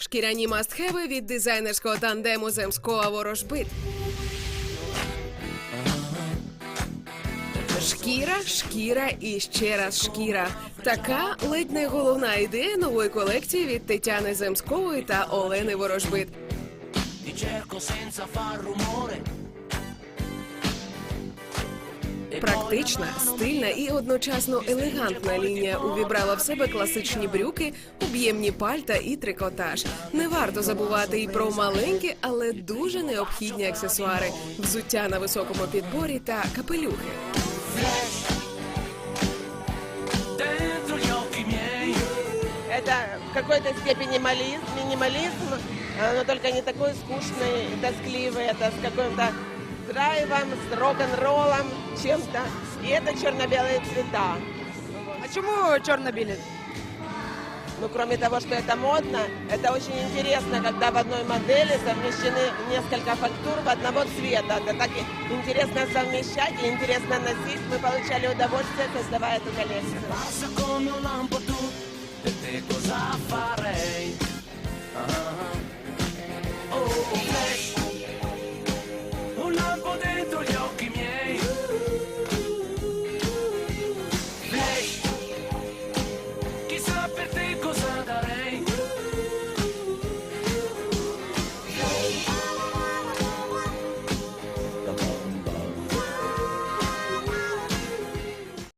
Шкіряні мастхеви від дизайнерського тандему земського ворожбит. Шкіра, шкіра і ще раз шкіра. Така ледь не головна ідея нової колекції від Тетяни Земськової та Олени Ворожбит. Практична, стильна і одночасно елегантна лінія увібрала в себе класичні брюки, об'ємні пальта і трикотаж. Не варто забувати і про маленькі, але дуже необхідні аксесуари, взуття на високому підборі та капелюхи. Dentro gli occhi miei. Это в какой-то степени мализм, минимализм, э, но только не такой скучный и тоскливый. Это с каким-то драйвом, с рок-н-роллом, чем-то. И это черно-белые цвета. А чому чорно-білі? Ну, кроме того, что это модно, это очень интересно, когда в одной модели совмещены несколько фактур в одного цвета. Это так интересно совмещать и интересно носить. Мы получали удовольствие, создавая эту коллекцию.